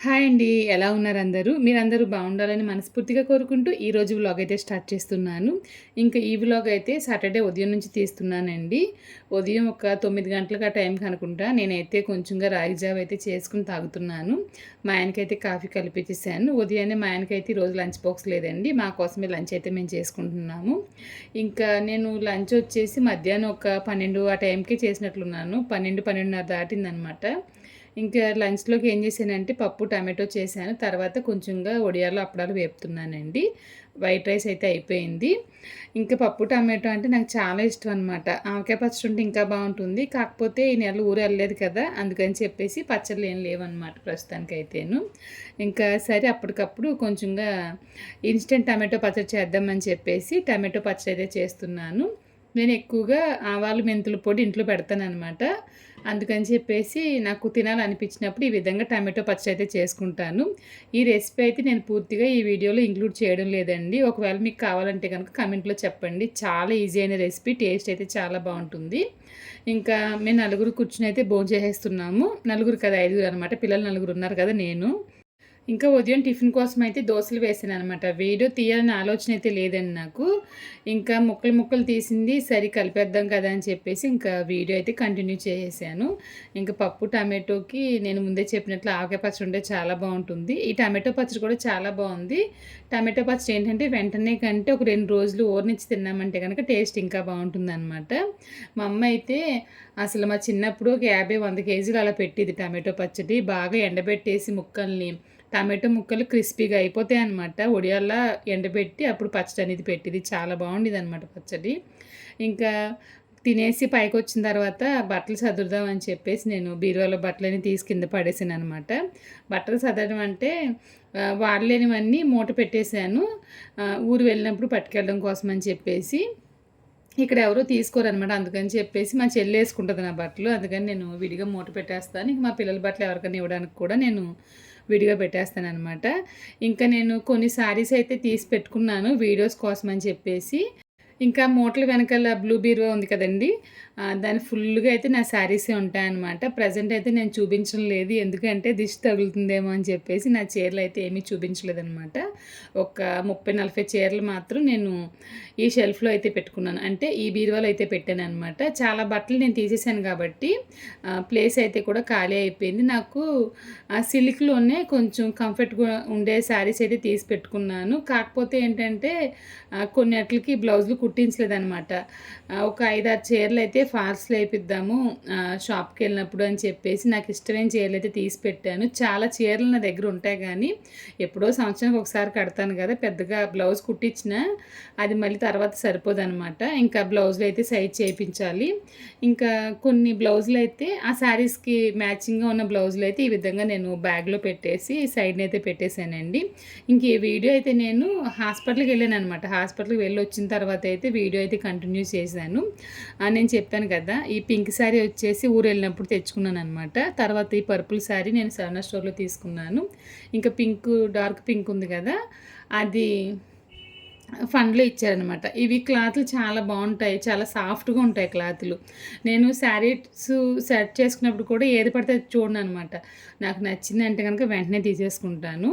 Hi అండి. ఎలా ఉన్నారు అందరూ? మీరందరూ బాగుండాలని మనస్ఫూర్తిగా కోరుకుంటూ ఈరోజు వ్లాగ్ అయితే స్టార్ట్ చేస్తున్నాను. ఇంకా ఈ వ్లాగ్ అయితే సాటర్డే ఉదయం నుంచి తీస్తున్నానండి. ఉదయం ఒక తొమ్మిది గంటలకు ఆ టైంకి అనుకుంటా. నేనైతే కొంచెంగా రాగి జావ అయితే చేసుకుని తాగుతున్నాను. మా ఆయనకైతే కాఫీ కలిపించేసాను ఉదయాన్నే మా ఆయనకైతే ఈరోజు లంచ్ బాక్స్ లేదండి. మా కోసమే లంచ్ అయితే మేము చేసుకుంటున్నాము. ఇంకా నేను లంచ్ వచ్చేసి మధ్యాహ్నం ఒక పన్నెండు ఆ టైంకే చేసినట్లున్నాను. పన్నెండు పన్నెండున్నర దాటిందనమాట. ఇంకా లంచ్లోకి ఏం చేశానంటే పప్పు టమాటో చేశాను. తర్వాత కొంచెంగా ఒడియాలు అప్పడాలు వేపుతున్నానండి. వైట్ రైస్ అయితే అయిపోయింది. ఇంకా పప్పు టమాటో అంటే నాకు చాలా ఇష్టం అనమాట ఆవకాయ పచ్చడి ఉంటే ఇంకా బాగుంటుంది. కాకపోతే ఈ నెల ఊరు వెళ్ళలేదు కదా అందుకని చెప్పేసి పచ్చళ్ళు ఏం లేవన్నమాట ప్రస్తుతానికైతేను. ఇంకా సరే అప్పటికప్పుడు కొంచెంగా ఇన్స్టెంట్ టమాటో పచ్చడి చేద్దామని చెప్పేసి టమాటో పచ్చడి అయితే చేస్తున్నాను. నేను ఎక్కువగా ఆవాలు మెంతుల పొడి ఇంట్లో పెడతాను అనమాట అందుకని చెప్పేసి నాకు తినాలనిపించినప్పుడు ఈ విధంగా టమాటో పచ్చడి అయితే చేసుకుంటాను. ఈ రెసిపీ అయితే నేను పూర్తిగా ఈ వీడియోలో ఇంక్లూడ్ చేయడం లేదండి. ఒకవేళ మీకు కావాలంటే కనుక కమెంట్లో చెప్పండి. చాలా ఈజీ అయిన రెసిపీ. టేస్ట్ అయితే చాలా బాగుంటుంది. ఇంకా మేము నలుగురు కూర్చుని అయితే భోజనం చేసేస్తున్నాము నలుగురు కదా ఐదుగురు అనమాట పిల్లలు నలుగురు ఉన్నారు కదా నేను. ఇంకా ఉదయం టిఫిన్ కోసం అయితే దోశలు వేసాను అనమాట వీడియో తీయాలని ఆలోచన అయితే లేదండి నాకు. ఇంకా ముక్కలు ముక్కలు తీసింది సరి కలిపేద్దాం కదా అని చెప్పేసి ఇంకా వీడియో అయితే కంటిన్యూ చేసేసాను. ఇంకా పప్పు టమాటోకి నేను ముందే చెప్పినట్లు ఆవకాయ పచ్చడి ఉంటే చాలా బాగుంటుంది. ఈ టమాటో పచ్చడి కూడా చాలా బాగుంది. టమాటో పచ్చడి ఏంటంటే వెంటనే కంటే ఒక రెండు రోజులు ఊరనిచ్చి తిన్నామంటే కనుక టేస్ట్ ఇంకా బాగుంటుంది అనమాట మా అమ్మ అయితే అసలు మా చిన్నప్పుడు ఒక యాభై వంద కేజీలు అలా పెట్టింది టమాటో పచ్చడి. బాగా ఎండబెట్టేసి ముక్కల్ని టమాటో ముక్కలు క్రిస్పీగా అయిపోతాయి అనమాట ఒడియాల్లో ఎండబెట్టి అప్పుడు పచ్చడి అనేది పెట్టింది. చాలా బాగుండేది అనమాట పచ్చడి. ఇంకా తినేసి పైకి వచ్చిన తర్వాత బట్టలు సదురుదాం అని చెప్పేసి నేను బీరువాలో బట్టలని తీసి కింద పడేసాను అనమాట బట్టలు సదరడం అంటే వాడలేనివన్నీ మూట పెట్టేశాను. ఊరు వెళ్ళినప్పుడు పట్టుకెళ్ళడం కోసం అని చెప్పేసి ఇక్కడ ఎవరో తీసుకోరనమాట అందుకని చెప్పేసి మా చెల్లి వేసుకుంటుంది నా బట్టలు. అందుకని నేను విడిగా మూట పెట్టేస్తాను. ఇంక మా పిల్లల బట్టలు ఎవరికైనా ఇవ్వడానికి కూడా నేను విడిగా పెట్టేస్తాను అనమాట ఇంకా నేను కొన్ని శారీస్ అయితే తీసి పెట్టుకున్నాను వీడియోస్ కోసం అని చెప్పేసి. ఇంకా మూటల వెనకాల బ్లూ బీరువా ఉంది కదండి. దాని ఫుల్గా అయితే నా శారీసే ఉంటాయన్నమాట. ప్రజెంట్ అయితే నేను చూపించడం లేదు. ఎందుకంటే దిష్టి తగులుతుందేమో అని చెప్పేసి నా చీరలు అయితే ఏమీ చూపించలేదన్నమాట. ఒక ముప్పై నలభై చీరలు మాత్రం నేను ఈ షెల్ఫ్లో అయితే పెట్టుకున్నాను. అంటే ఈ బీరువాలో అయితే పెట్టాను అనమాట చాలా బట్టలు నేను తీసేసాను కాబట్టి ప్లేస్ అయితే కూడా ఖాళీ అయిపోయింది. నాకు ఆ సిల్క్లోనే కొంచెం కంఫర్ట్గా ఉండే శారీస్ అయితే తీసి పెట్టుకున్నాను. కాకపోతే ఏంటంటే కొన్నిటికి బ్లౌజులు కుట్టించలేదనమాట ఒక ఐదారు చీరలు అయితే ఫాల్స్లో వేయిద్దాము షాప్కి వెళ్ళినప్పుడు అని చెప్పేసి నాకు ఇష్టమైన చీరలు అయితే తీసి పెట్టాను. చాలా చీరలు నా దగ్గర ఉంటాయి కానీ ఎప్పుడో సంవత్సరానికి ఒకసారి కడతాను కదా పెద్దగా బ్లౌజ్ కుట్టించిన అది మళ్ళీ తర్వాత సరిపోదు అనమాట ఇంకా బ్లౌజులు అయితే సైజ్ చేయించాలి. ఇంకా కొన్ని బ్లౌజులు అయితే ఆ శారీస్కి మ్యాచింగ్గా ఉన్న బ్లౌజులు అయితే ఈ విధంగా నేను బ్యాగ్లో పెట్టేసి సైడ్ని అయితే పెట్టేశానండి. ఇంక ఈ వీడియో అయితే నేను హాస్పిటల్కి వెళ్ళాను అనమాట హాస్పిటల్కి వెళ్ళి వచ్చిన తర్వాత అయితే వీడియో అయితే కంటిన్యూ చేశాను. నేను చెప్పాను కదా ఈ పింక్ శారీ వచ్చేసి ఊరు వెళ్ళినప్పుడు తెచ్చుకున్నాను అనమాట తర్వాత ఈ పర్పుల్ శారీ నేను సరణ స్టోర్లో తీసుకున్నాను. ఇంకా పింక్ డార్క్ పింక్ ఉంది కదా అది ఫండ్లు ఇచ్చారనమాట ఇవి క్లాత్లు చాలా బాగుంటాయి చాలా సాఫ్ట్గా ఉంటాయి క్లాత్లు. నేను శారీస్ సెట్ చేసుకున్నప్పుడు కూడా ఏది పడితే చూడను అనమాట నాకు నచ్చింది అంటే కనుక వెంటనే తీసేసుకుంటాను.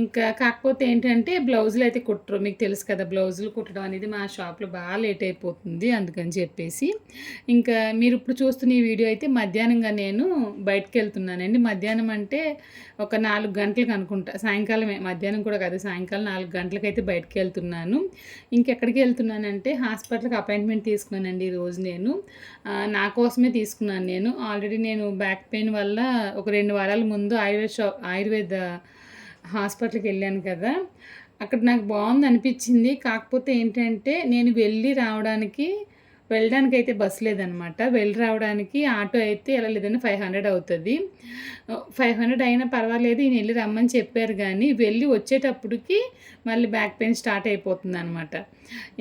ఇంకా కాకపోతే ఏంటంటే బ్లౌజులు అయితే కుట్టరు. మీకు తెలుసు కదా బ్లౌజులు కుట్టడం అనేది మా షాప్లో బాగా లేట్ అయిపోతుంది అందుకని చెప్పేసి. ఇంకా మీరు ఇప్పుడు చూస్తున్న ఈ వీడియో అయితే మధ్యాహ్నంగా నేను బయటకు వెళ్తున్నానండి. మధ్యాహ్నం అంటే ఒక నాలుగు గంటలకు అనుకుంటా. సాయంకాలమే మధ్యాహ్నం కూడా కాదు సాయంకాలం నాలుగు గంటలకైతే బయటకు వెళ్తున్నాను. ఇంకెక్కడికి వెళ్తున్నానంటే హాస్పిటల్కి అపాయింట్మెంట్ తీసుకున్నానండి ఈరోజు నేను. నా కోసమే తీసుకున్నాను నేను. ఆల్రెడీ నేను బ్యాక్ పెయిన్ వల్ల ఒక రెండు వారాల ముందు ఆయుర్వేద షాప్ ఆయుర్వేద హాస్పిటల్కి వెళ్ళాను కదా. అక్కడ నాకు బాగుంది అనిపించింది కాకపోతే ఏంటంటే నేను వెళ్ళి రావడానికి వెళ్ళడానికి అయితే బస్ లేదనమాట. వెళ్ళి రావడానికి ఆటో అయితే ఎలా లేదని ఫైవ్ హండ్రెడ్ అవుతుంది. ఫైవ్ హండ్రెడ్ అయినా పర్వాలేదు ఈయన వెళ్ళి రమ్మని చెప్పారు కానీ వెళ్ళి వచ్చేటప్పటికి మళ్ళీ బ్యాక్ పెయిన్ స్టార్ట్ అయిపోతుంది అనమాట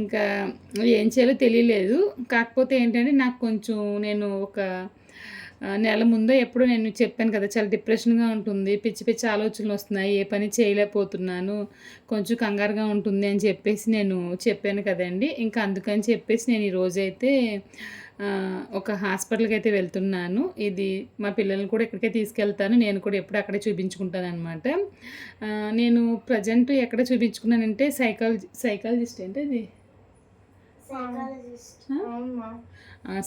ఇంకా ఏం చేయాలో తెలియలేదు. కాకపోతే ఏంటంటే నాకు కొంచెం నేను ఒక నెల ముందో ఎప్పుడు నేను చెప్పాను కదా చాలా డిప్రెషన్గా ఉంటుంది పిచ్చి పిచ్చి ఆలోచనలు వస్తున్నాయి ఏ పని చేయలేకపోతున్నాను కొంచెం కంగారుగా ఉంటుంది అని చెప్పేసి నేను చెప్పాను కదండి. ఇంకా అందుకని చెప్పేసి నేను ఈరోజైతే ఒక హాస్పిటల్కి అయితే వెళ్తున్నాను. ఇది మా పిల్లల్ని కూడా ఇక్కడికే తీసుకెళ్తాను నేను కూడా ఎప్పుడు అక్కడే చూపించుకుంటాను అనమాట నేను ప్రజెంట్ ఎక్కడ చూపించుకున్నానంటే సైకాలజీ సైకాలజిస్ట్ అంటే ఇది?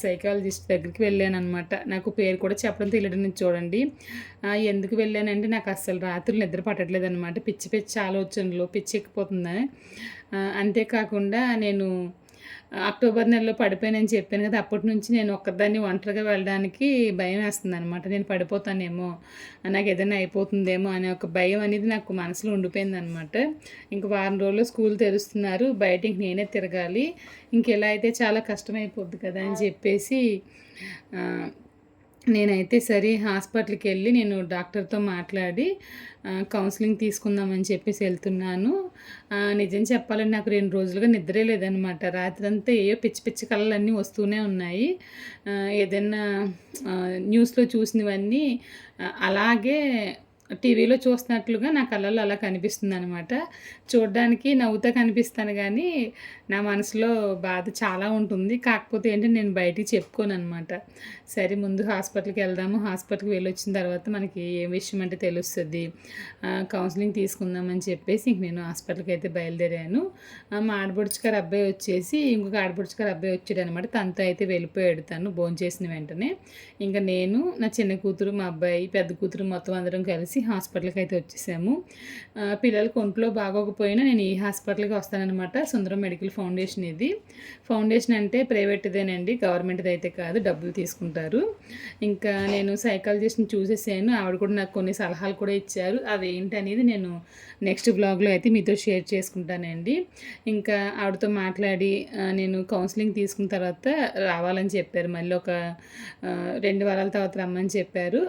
సైకాలజిస్ట్ దగ్గరికి వెళ్ళాను అనమాట నాకు పేరు కూడా చెప్పడం తెలియడం చూడండి. ఎందుకు వెళ్ళానంటే నాకు అస్సలు రాత్రులు నిద్ర పట్టట్లేదు అనమాట పిచ్చి పిచ్చి ఆలోచనలు పిచ్చి ఎక్కిపోతుంది అంతేకాకుండా నేను అక్టోబర్ నెలలో పడిపోయానని చెప్పాను కదా అప్పటి నుంచి నేను ఒక్కదాన్ని ఒంటరిగా వెళ్ళడానికి భయం వేస్తుంది అనమాట నేను పడిపోతానేమో నాకు ఏదైనా అయిపోతుందేమో అనే ఒక భయం అనేది నాకు మనసులో ఉండిపోయింది అనమాట ఇంక వారం రోజులు స్కూల్ తెరుస్తున్నారు బయట ఇంక నేనే తిరగాలి. ఇంక ఇలా అయితే చాలా కష్టమైపోద్ది కదా అని చెప్పేసి నేనైతే సరే హాస్పిటల్కి వెళ్ళి నేను డాక్టర్తో మాట్లాడి కౌన్సిలింగ్ తీసుకుందామని చెప్పేసి వెళ్తున్నాను. నిజం చెప్పాలంటే నాకు రెండు రోజులుగా నిద్రే లేదనమాట రాత్రంతా ఏయో పిచ్చి పిచ్చి కళలన్నీ వస్తూనే ఉన్నాయి. ఏదైనా న్యూస్లో చూసినవన్నీ అలాగే టీవీలో చూస్తున్నట్లుగా నా కళ్ళల్లో అలా కనిపిస్తుంది అనమాట చూడడానికి నవ్వుతా కనిపిస్తాను కానీ నా మనసులో బాధ చాలా ఉంటుంది. కాకపోతే ఏంటంటే నేను బయటికి చెప్పుకోను అనమాట సరే ముందు హాస్పిటల్కి వెళ్దాము. హాస్పిటల్కి వెళ్ళి వచ్చిన తర్వాత మనకి ఏ విషయం అంటే తెలుస్తుంది. కౌన్సిలింగ్ తీసుకుందామని చెప్పేసి ఇంక నేను హాస్పిటల్కి అయితే బయలుదేరాను. మా ఆడపడుచుకారు అబ్బాయి వచ్చేసి ఇంకొక ఆడపడుచుకారు అబ్బాయి వచ్చాడు అనమాట తనతో అయితే వెళ్ళిపోయాడు తను భోజనం చేసిన వెంటనే. ఇంకా నేను నా చిన్న కూతురు మా అబ్బాయి పెద్ద కూతురు మొత్తం అందరం కలిసి హాస్పిటల్కి అయితే వచ్చేసాము. పిల్లలకు పిల్లలకి ఒంట్లో బాగోకపోయినా నేను ఈ హాస్పిటల్కి వస్తానన్నమాట. సుందరం మెడికల్ ఫౌండేషన్ ఇది. ఫౌండేషన్ అంటే ప్రైవేట్దేనండి గవర్నమెంట్ది అయితే కాదు డబ్బులు తీసుకుంటారు. ఇంకా నేను సైకాలజిస్ట్ని చూసేసాను. ఆవిడ కూడా నాకు కొన్ని సలహాలు కూడా ఇచ్చారు. అవి ఏంటి అనేది నేను నెక్స్ట్ బ్లాగ్లో అయితే మీతో షేర్ చేసుకుంటానండి. ఇంకా ఆవిడతో మాట్లాడి నేను కౌన్సిలింగ్ తీసుకున్న తర్వాత రావాలని చెప్పారు. మళ్ళీ ఒక రెండు వారాల తర్వాత రమ్మని చెప్పారు.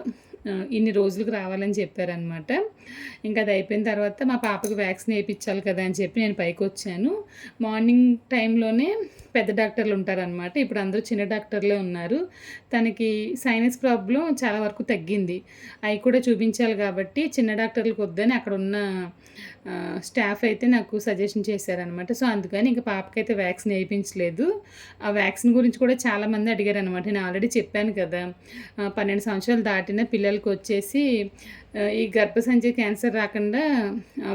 ఇన్ని రోజులకు రావాలని చెప్పారనమాట ఇంకా అది అయిపోయిన తర్వాత మా పాపకి వ్యాక్సిన్ వేయించాలి కదా అని చెప్పి నేను పైకి వచ్చాను. మార్నింగ్ టైంలోనే పెద్ద డాక్టర్లు ఉంటారనమాట ఇప్పుడు అందరూ చిన్న డాక్టర్లే ఉన్నారు. తనకి సైనస్ ప్రాబ్లం చాలా వరకు తగ్గింది. అవి కూడా చూపించాలి కాబట్టి చిన్న డాక్టర్లకు వద్దని అక్కడ ఉన్న స్టాఫ్ అయితే నాకు సజెషన్ చేశారనమాట సో అందుకని ఇంకా పాపకైతే వ్యాక్సిన్ వేయించలేదు ఆ వ్యాక్సిన్ గురించి కూడా చాలామంది అడిగారు అనమాట నేను ఆల్రెడీ చెప్పాను కదా. పన్నెండు సంవత్సరాలు దాటిన పిల్లలు పిల్లలకి వచ్చేసి ఈ గర్భసంచి క్యాన్సర్ రాకుండా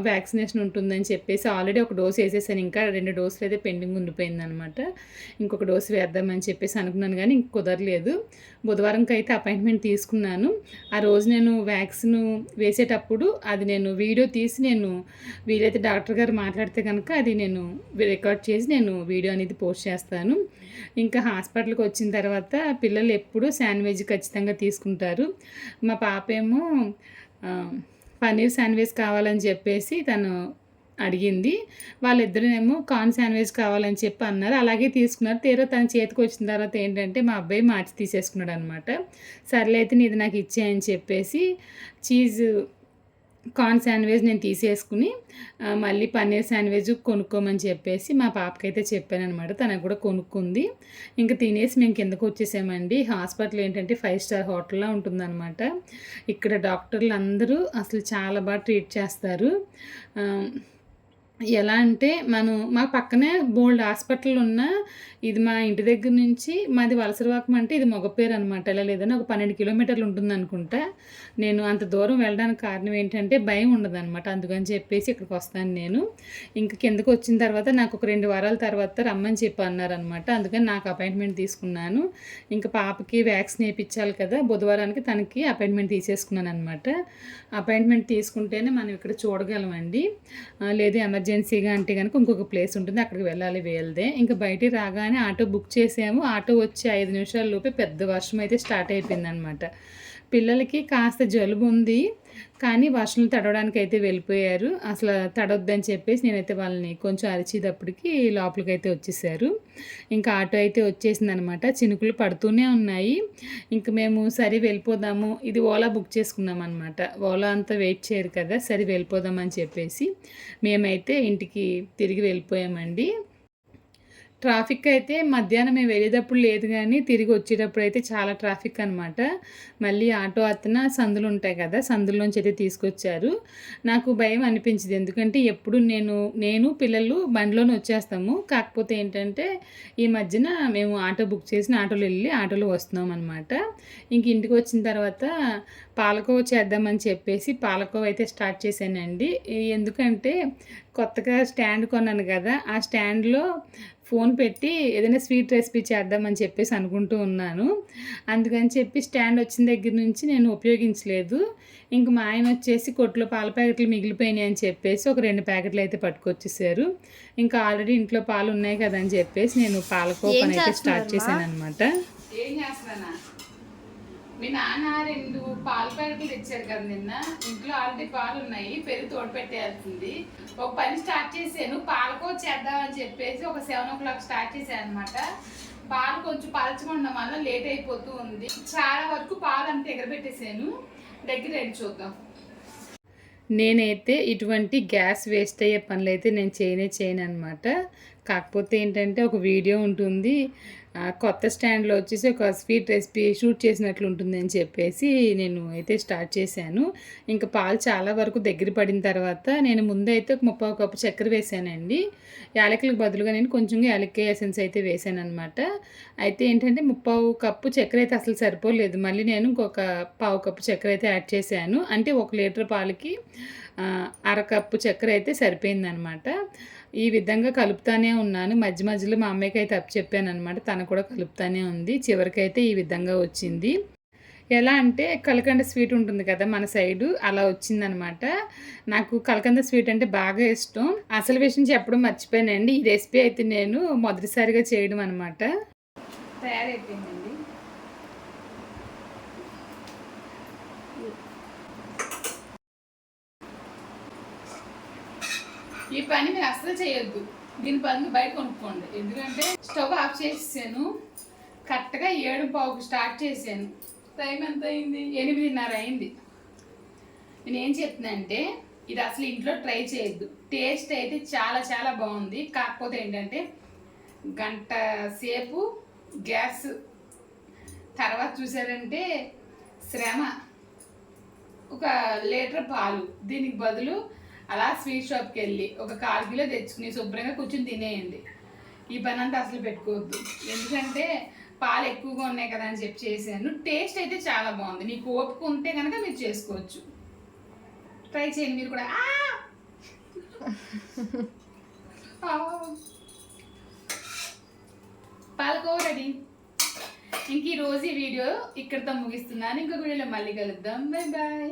వ్యాక్సినేషన్ ఉంటుందని చెప్పేసి ఆల్రెడీ ఒక డోస్ వేసేసాను. ఇంకా రెండు డోసులు అయితే పెండింగ్ ఉండిపోయింది అనమాట ఇంకొక డోసు వేద్దామని చెప్పేసి అనుకున్నాను కానీ ఇంక కుదరలేదు. బుధవారంకి అయితే అపాయింట్మెంట్ తీసుకున్నాను. ఆ రోజు నేను వ్యాక్సిన్ వేసేటప్పుడు అది నేను వీడియో తీసి నేను వీలైతే డాక్టర్ గారు మాట్లాడితే కనుక అది నేను రికార్డ్ చేసి నేను వీడియో అనేది పోస్ట్ చేస్తాను. ఇంకా హాస్పిటల్కి వచ్చిన తర్వాత పిల్లలు ఎప్పుడూ శాండ్విచ్ ఖచ్చితంగా తీసుకుంటారు. మా పాప ఏమో పన్నీర్ శాండ్విచ్ కావాలని చెప్పేసి తను అడిగింది. వాళ్ళిద్దరేమో కార్న్ శాండ్విచ్ కావాలని చెప్పి అన్నారు. అలాగే తీసుకున్నారు. తీరా తన చేతికి వచ్చిన తర్వాత ఏంటంటే మా అబ్బాయి మార్చి తీసేసుకున్నాడు అనమాట సర్లే అయితే నీది నాకు ఇచ్చేయని చెప్పేసి చీజ్ కార్న్ శాండ్విచ్ నేను తీసేసుకుని మళ్ళీ పన్నీర్ శాండ్విచ్ కొనుక్కోమని చెప్పేసి మా పాపకైతే చెప్పాను అనమాట తనకు కూడా కొనుక్కుంది. ఇంకా తినేసి మేము కిందకు వచ్చేసామండి. హాస్పిటల్ ఏంటంటే ఫైవ్ స్టార్ హోటల్లో ఉంటుందన్నమాట. ఇక్కడ డాక్టర్లు అందరూ అసలు చాలా బాగా ట్రీట్ చేస్తారు. ఎలా అంటే మనం మా పక్కనే బోల్డ్ హాస్పిటల్ ఉన్న ఇది మా ఇంటి దగ్గర నుంచి మాది వలసరవాకం అంటే ఇది మగపేరు అనమాట ఇలా లేదని ఒక పన్నెండు కిలోమీటర్లు ఉంటుంది అనుకుంటా. నేను అంత దూరం వెళ్ళడానికి కారణం ఏంటంటే భయం ఉండదు అనమాట అందుకని చెప్పేసి ఇక్కడికి వస్తాను నేను. ఇంక కిందకు వచ్చిన తర్వాత నాకు ఒక రెండు వారాల తర్వాత రమ్మని చెప్పి అన్నారనమాట అందుకని నాకు అపాయింట్మెంట్ తీసుకున్నాను. ఇంకా పాపకి వ్యాక్సిన్ వేయించాలి కదా. బుధవారానికి తనకి అపాయింట్మెంట్ తీసేసుకున్నాను అనమాట అపాయింట్మెంట్ తీసుకుంటేనే మనం ఇక్కడ చూడగలమండి. లేదు లేదు ఎమర్జెన్సీగా అంటే కనుక ఇంకొక ప్లేస్ ఉంటుంది అక్కడికి వెళ్ళాలి వేయలదే ఇంకా బయటికి రాగానే ఆటో బుక్ చేసాము. ఆటో వచ్చి ఐదు నిమిషాల లోపే పెద్ద వర్షం అయితే స్టార్ట్ అయిపోయింది అనమాట పిల్లలకి కాస్త జలుబు ఉంది. కానీ వర్షంలో తడవడానికి అయితే వెళ్ళిపోయారు. అసలు తడవద్దని చెప్పేసి నేనైతే వాళ్ళని కొంచెం అరిచేటప్పటికి లోపలికి అయితే వచ్చేసారు. ఇంకా ఆటో అయితే వచ్చేసింది అనమాట చినుకులు పడుతూనే ఉన్నాయి. ఇంకా మేము సరే వెళ్ళిపోదాము. ఇది ఓలా బుక్ చేసుకున్నాం అనమాట ఓలా అంతా వెయిట్ చేయరు కదా సరే వెళ్ళిపోదామని చెప్పేసి మేమైతే ఇంటికి తిరిగి వెళ్ళిపోయామండి. ట్రాఫిక్ అయితే మధ్యాహ్నం మేము వెళ్ళేటప్పుడు లేదు కానీ తిరిగి వచ్చేటప్పుడు అయితే చాలా ట్రాఫిక్ అనమాట మళ్ళీ ఆటో అతన సందులు ఉంటాయి కదా సందుల్లోంచి అయితే తీసుకొచ్చారు. నాకు భయం అనిపించింది. ఎందుకంటే ఎప్పుడు నేను నేను పిల్లలు బండిలోనే వచ్చేస్తాము. కాకపోతే ఏంటంటే ఈ మధ్యన మేము ఆటో బుక్ చేసిన ఆటోలో వెళ్ళి ఆటోలో వస్తున్నాం అనమాట ఇంక ఇంటికి వచ్చిన తర్వాత పాలకోవ చేద్దామని చెప్పేసి పాలకోవ అయితే స్టార్ట్ చేశానండి. ఎందుకంటే కొత్తగా స్టాండ్ కొన్నాను కదా ఆ స్టాండ్లో ఫోన్ పెట్టి ఏదైనా స్వీట్ రెసిపీ చేద్దామని చెప్పేసి అనుకుంటూ ఉన్నాను. అందుకని చెప్పి స్టాండ్ వచ్చిన దగ్గర నుంచి నేను ఉపయోగించలేదు. ఇంక మా ఆయన వచ్చేసి కొట్లో పాల ప్యాకెట్లు మిగిలిపోయినాయి అని చెప్పేసి ఒక రెండు ప్యాకెట్లు అయితే పట్టుకొచ్చేసారు. ఇంకా ఆల్రెడీ ఇంట్లో పాలు ఉన్నాయి కదా అని చెప్పేసి నేను పాలకోపని అయితే స్టార్ట్ చేశాను అనమాట ఏం చేస్తానా మీ నాన్న రెండు పాల ప్యాకెట్లు తెచ్చారు కదా నిన్న. ఇంట్లో ఆల్రెడీ పాలు ఉన్నాయి పెరుగు తోడు పెట్టేయాల్సింది. ఒక పని స్టార్ట్ చేశాను పాలకో చేద్దామని చెప్పేసి ఒక సెవెన్ ఓ క్లాక్ స్టార్ట్ చేశాను అనమాట పాలు కొంచెం పలచకుండా వల్ల లేట్ అయిపోతూ ఉంది. చాలా వరకు పాలు అంత ఎగరబెట్టేసాను దగ్గర రండి చూద్దాం. నేనైతే ఇటువంటి గ్యాస్ వేస్ట్ అయ్యే పనులు అయితే నేను చేయనే చేయను అనమాట కాకపోతే ఏంటంటే ఒక వీడియో ఉంటుంది. కొత్త స్టాండ్లో వచ్చేసి ఒక స్వీట్ రెసిపీ షూట్ చేసినట్లు ఉంటుంది అని చెప్పేసి నేను అయితే స్టార్ట్ చేశాను. ఇంకా పాలు చాలా వరకు దగ్గర పడిన తర్వాత నేను ముందైతే అయితే ఒక ముప్పై కప్పు చక్కెర వేసానండి. యాలకులకు బదులుగా నేను కొంచెం యాలక్కాయ ఎసెన్స్ అయితే వేసాను అనమాట అయితే ఏంటంటే ముప్పావు కప్పు చక్కెర అయితే అసలు సరిపోలేదు. మళ్ళీ నేను ఇంకొక పావు కప్పు చక్కెర అయితే యాడ్ చేశాను. అంటే ఒక లీటర్ పాలకి అర కప్పు చక్కెర అయితే సరిపోయిందనమాట ఈ విధంగా కలుపుతానే ఉన్నాను. మధ్య మధ్యలో మా అమ్మాయికి అయితే అప్పు చెప్పాను అనమాట తను కూడా కలుపుతానే ఉంది. చివరికైతే ఈ విధంగా వచ్చింది. ఎలా అంటే కలకండ స్వీట్ ఉంటుంది కదా మన సైడు అలా వచ్చిందనమాట నాకు కలకంద స్వీట్ అంటే బాగా ఇష్టం. అసలు విషయం చెప్పడం మర్చిపోయానండి. ఈ రెసిపీ అయితే నేను మొదటిసారిగా చేయడం అనమాట తయారైపోయింది ఈ పని మీరు అస్సలు చేయొద్దు. దీని పని బయట కొనుక్కోండి. ఎందుకంటే స్టవ్ ఆఫ్ చేసేసాను. కరెక్ట్గా ఏడు పావుకు స్టార్ట్ చేశాను. టైం ఎంత అయింది? ఎనిమిదిన్నర అయింది. నేను ఏం చెప్తున్నా అంటే ఇది అసలు ఇంట్లో ట్రై చేయొద్దు. టేస్ట్ అయితే చాలా చాలా బాగుంది. కాకపోతే ఏంటంటే గంట సేపు గ్యాస్ తర్వాత చూసారంటే శ్రమ. ఒక లీటర్ పాలు. దీనికి బదులు అలా స్వీట్ షాప్కి వెళ్ళి ఒక కాల్ కిలో తెచ్చుకుని శుభ్రంగా కూర్చొని తినేయండి. ఈ పని అంతా అసలు పెట్టుకోవద్దు. ఎందుకంటే పాలు ఎక్కువగా ఉన్నాయి కదా అని చెప్పి చేశాను. టేస్ట్ అయితే చాలా బాగుంది. నీకు ఓపిక ఉంటే కనుక మీరు చేసుకోవచ్చు. ట్రై చేయండి మీరు కూడా. ఆ! పాలకోవ రెడీ? ఇంక ఈ రోజు ఈ వీడియో ఇక్కడితో ముగిస్తున్నాను. ఇంకొక వీడియోలో మళ్ళీ కలుద్దాం. Bye bye